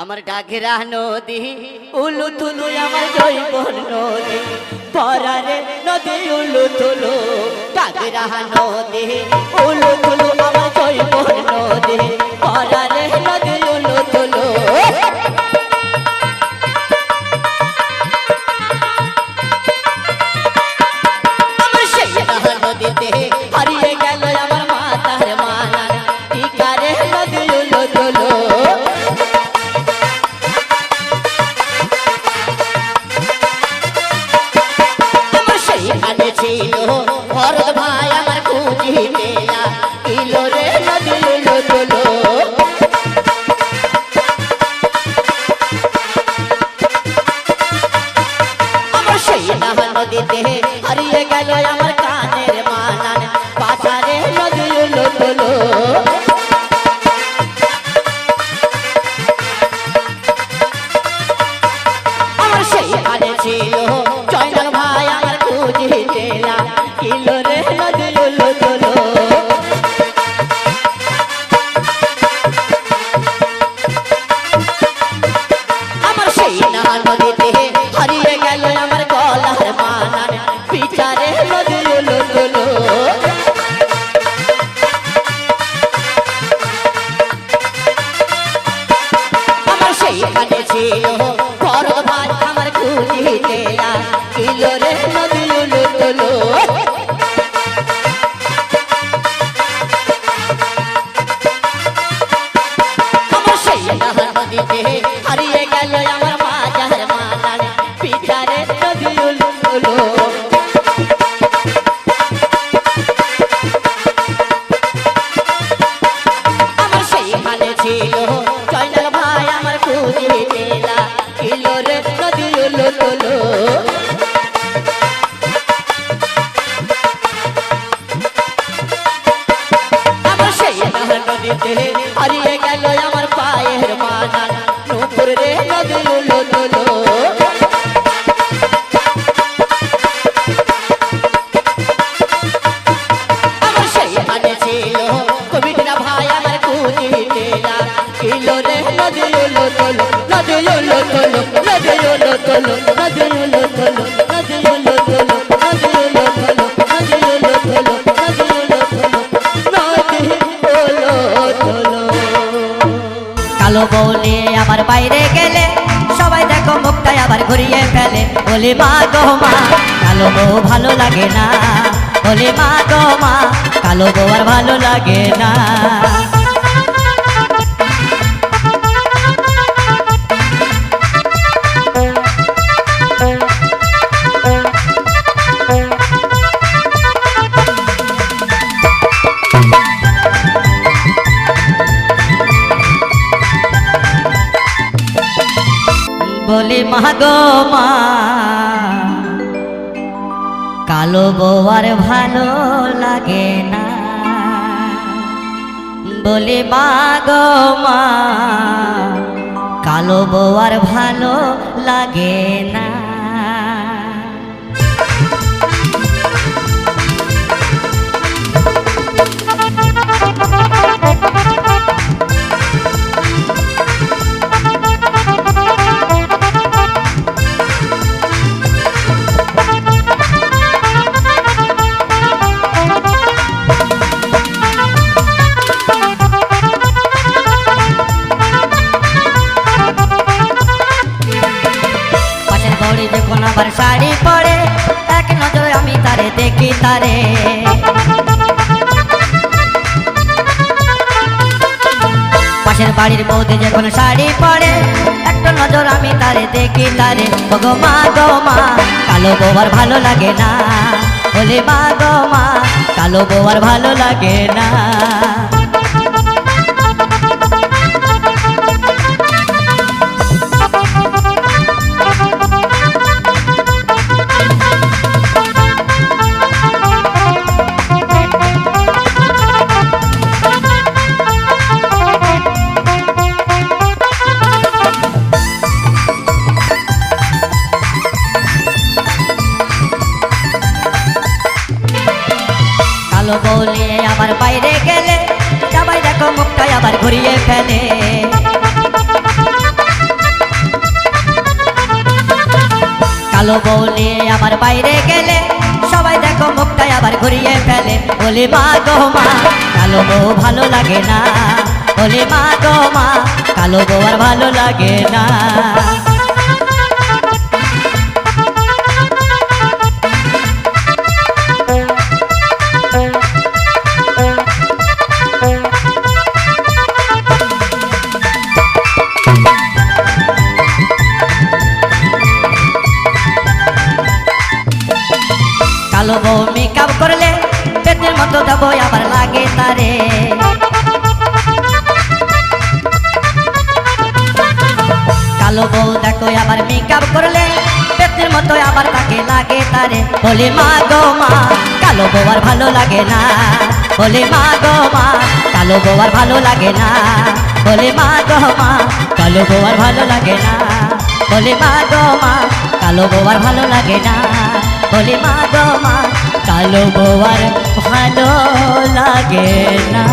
আমার গাঘেরা নদী। উলু তুলু আমার জৈব নদী। পরারে নদী উলু তুলু গাঘেরা নদী। উলু তুলু আমার জৈব নদী। পরারে নদী উলু তুলু அரி কালো বলে আবার বাইরে গেলে? সবাই দেখো মুখটাই আবার ঘুরিয়ে ফেলে। বলে, মা গো মা, কালো বউ ভালো লাগে না। বলে, মা গো মা, কালো বউ আর ভালো লাগে না। বলে মাগমা কালো বৌয়ার ভালো লাগে না। বলে মাগমা কালো বৌয়ার ভালো লাগে না। তারে। পাশের বাড়ির বৌদি যখন শাড়ি পরে, একটা নজর আমি তারে দেখি তারে। গো মা গো কালো বৌবার ভালো লাগে না। বলে, মা গো কালো বৌবার ভালো লাগে না। আবার বাইরে গেলে সবাই দেখো মুখটাই আবার ঘুরিয়ে ফেলে। কালো বলে আবার বাইরে গেলে, সবাই দেখো মুখটাই আবার ঘুরিয়ে ফেলে। বলে, মা গো মা, কালো বউ ভালো লাগে না। বলে, মা গো মা, কালো বউ আর ভালো লাগে না। কালো বউ মেকআপ করলে পেটের মতো দেবো আবার লাগে তারে। কালো বউ দেখো আবার মেকআপ করলে পেটের মতো আবার তাকে লাগে তারে। বলে, মা গো মা, কালো বউ আর ভালো লাগে না। বলে, মা গো মা, কালো বউ আর ভালো লাগে না। বলে, মা গো মা, কালো বউ আর ভালো লাগে না। বলে, মা গো মা, কালো বউ আর ভালো লাগে না। বলে মা গো মা কালো বোয়ার ভালো লাগে না।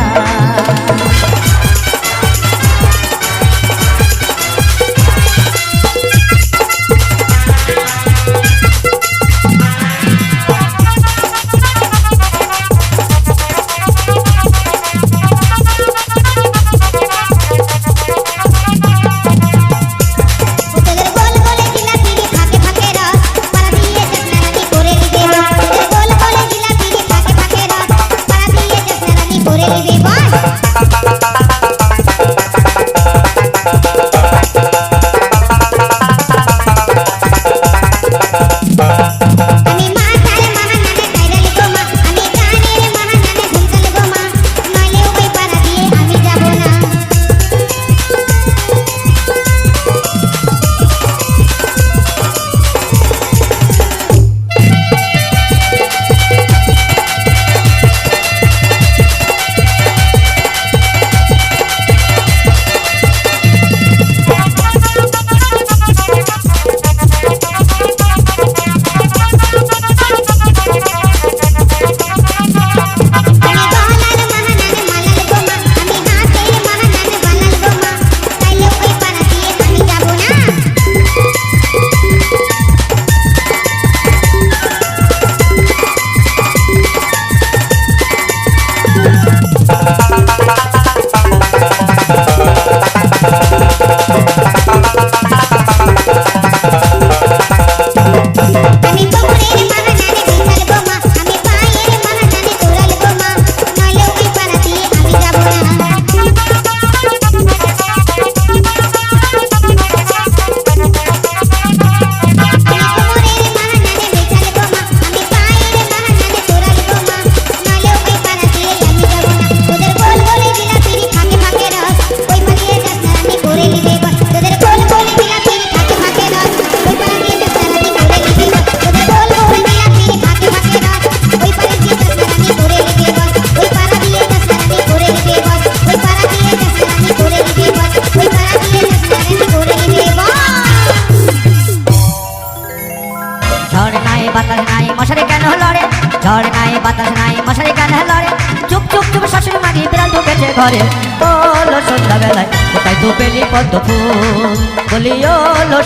পেলি পদ্ম ফুল। বলি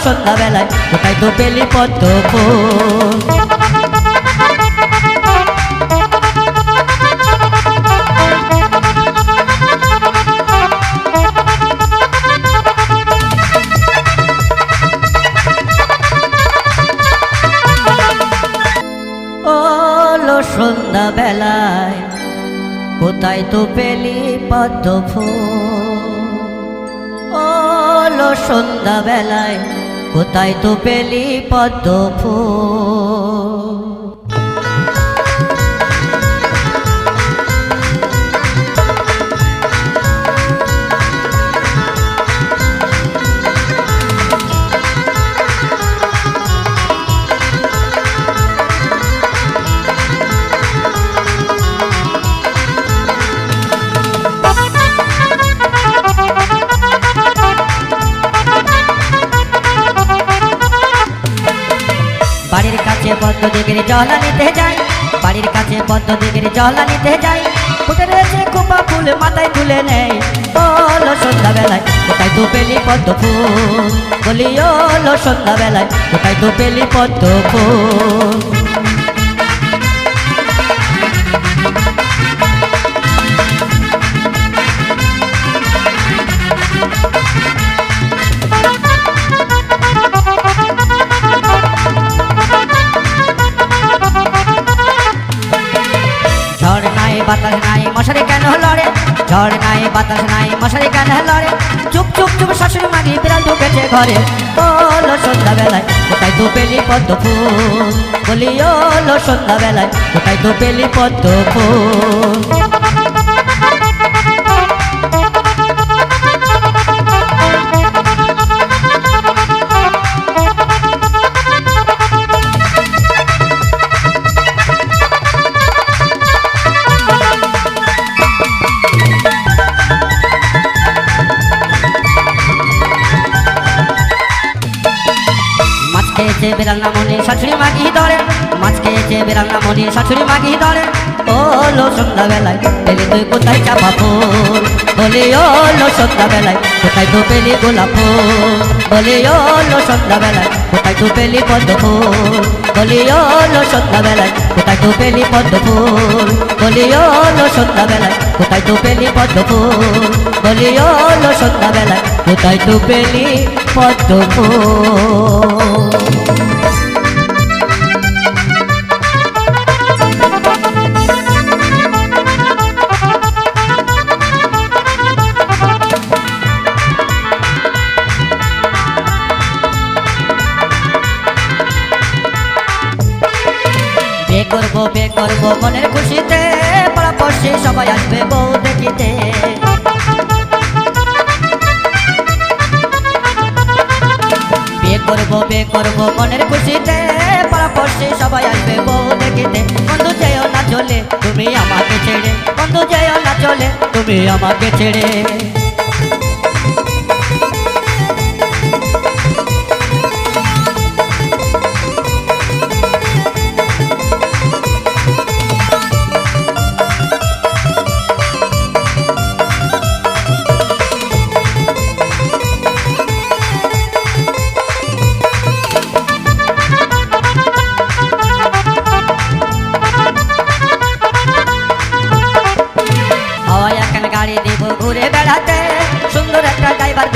সন্ধ্যা বেলায় কোথায় তো পেলি পদ্ম ফুল? ওলো সন্ধ্যা বেলায় কোথায় তো পেলি পদ্ম ফুল? ওলো সন্ধ্যা বেলায় কোথায় তো পেলি পদ্ম ফুল কাছে জল নিতে যাই। বাড়ির কাছে পদ্ম দিগের জল নিতে যাই। ফুটে রয়েছে খোপা ফুল, মাথায় তুলে নেই। বলো লো সন্ধ্যাবেলায়, কোথায় তো পেলি পদ্ম ফুল? বলি ও লো সন্ধ্যাবেলায়, কোথায় তো পেলি পদ্ম ফুল? বাতাস নাই, মশারি কেন লড়ে? ঝড় নাই, বাতাস নাই, মশারি কেন লড়ে? চুপ চুপ চুপ, শাশুড়ি মাগি বিড়াল ঢুকেছে ঘরে। বলো সন্ধ্যাবেলায়, কোথায় তো পেলি পদ্ম ফুল? বলি, ওলো সন্ধ্যাবেলায়, কোথায় তো পেলি পদ্ম ফুল? শাশুড়ি মাগি ধরে, মাছ খেয়েছে বেড়াল না মনি, শাশুড়ি মাগি ধরে। ওলো সন্ধ্যাবেলায়, পেলি তুই কোথায় চাপা ফুল? বলি ওলো সন্ধ্যাবেলায়, কোথায় তো পেলি গোলাপ ফুল? বলি ওলো সন্ধ্যাবেলায়, কোথায় তো পেলি পদ্ম ফুল? বলি ওলো সন্ধ্যাবেলায়, কোথায় তো পেলি পদ্ম ফুল? বলি ওলো সন্ধ্যাবেলায়, কোথায় তো পেলি পদ্ম ফুল? বলি ওলো সন্ধ্যাবেলায়, কোথায় তো পেলি পদ্ম ফুল? করব, বে করব, মনের খুশিতে পড়াপড়শি সবাই আসবে বউ দেখিতে। বন্ধু যেও না চলে, তুমি আমাকে ছেড়ে। বন্ধু যেও না চলে, তুমি আমাকে ছেড়ে।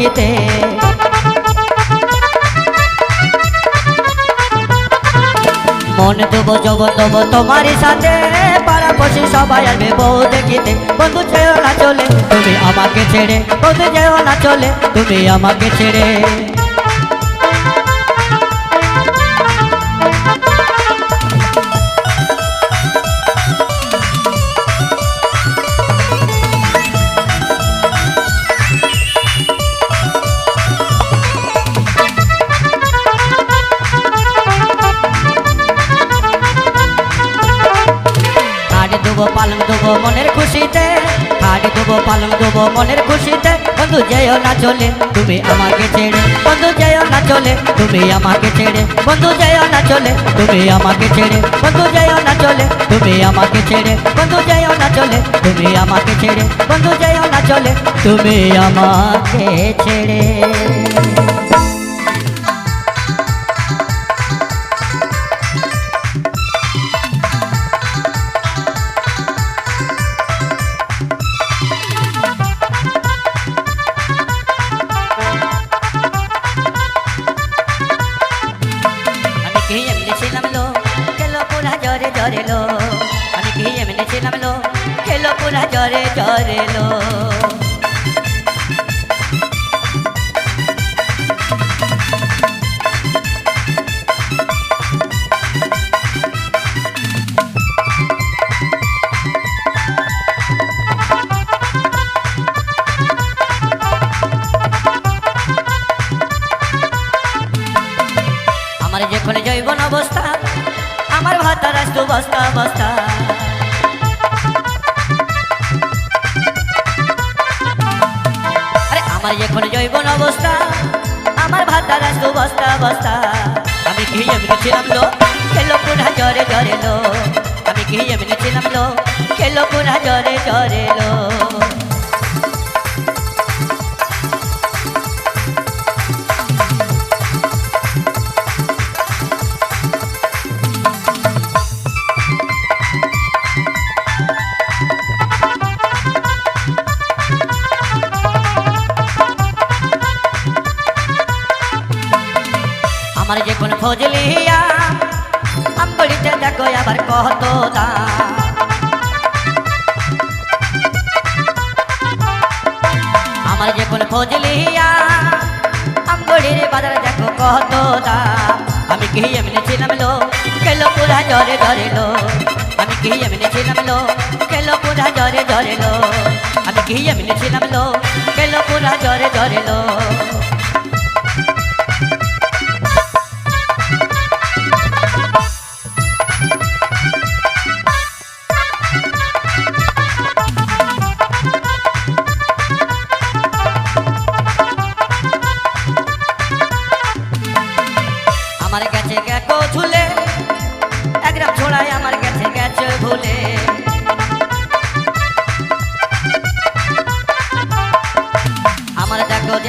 দেখিতে মন দেব জব তব তোমার সাথে পাড়াপড়শি সবাই আসবে বউ দেখিতে। বন্ধু যেও না চলে, তুমি আমাকে ছেড়ে। বন্ধু যেও না চলে, তুমি আমাকে ছেড়ে। দেবো মনের খুশিতে, হাড় দেবো পালং দেবো মনের খুশিতে। বন্ধু যেও না চলে, তুমি আমাকে ছেড়ে। বন্ধু যেও না চলে, তুমি আমাকে ছেড়ে। বন্ধু যেও না চলে, তুমি আমাকে ছেড়ে। বন্ধু যেও না চলে, তুমি আমাকে ছেড়ে। বন্ধু যেও না চলে, তুমি আমাকে ছেড়ে। বন্ধু যেও না চলে, তুমি আমাকে ছেড়ে। জ্বরে আমি কি এমনি লো। খেলো পুরা জ্বরে জ্বরে লো যে যখন জৈবন অবস্থা বস্তা বস্তা। আরে আমার এখন জৈবন অবস্থা, আমার ভাতার আসতো বস্তা বস্তা। আমি কি এমনি ছিলাম লো খেলো পুরা জরে জরে লো আমি কি এমনি ছিলাম লো খেলো পুরা জরে জরে লো আবার কত দাম আমার যে কোন ফজলিয়া বাজারে দেখো কত দাম আমি কি এমনি লো কেলো পুরা জরে জরে লো। আমি কি এমনি লো কেলো পুরা জরে জরে লো। আমি কি লো পুরা জরে জরে লো।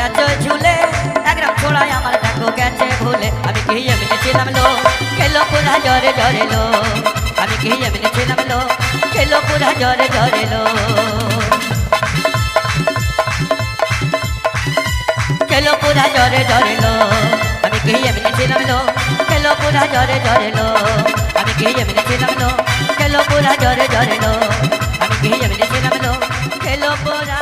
গেছে ঝুলে এক গ্রাম ছোড়ায় আমার দেখো গেছে ভুলে। আমি কি এমনি ছিলাম লো? খেলো পুরা জরে জরে লো। আমি কি এমনি ছিলাম লো? খেলো পুরা জরে জরে লো। খেলো পুরা জরে জরে লো। আমি কি এমনি ছিলাম লো? খেলো পুরা জরে জরে লো। আমি কি এমনি ছিলাম লো? খেলো পুরা জরে জরে লো। আমি কি এমনি ছিলাম লো? খেলো পুরা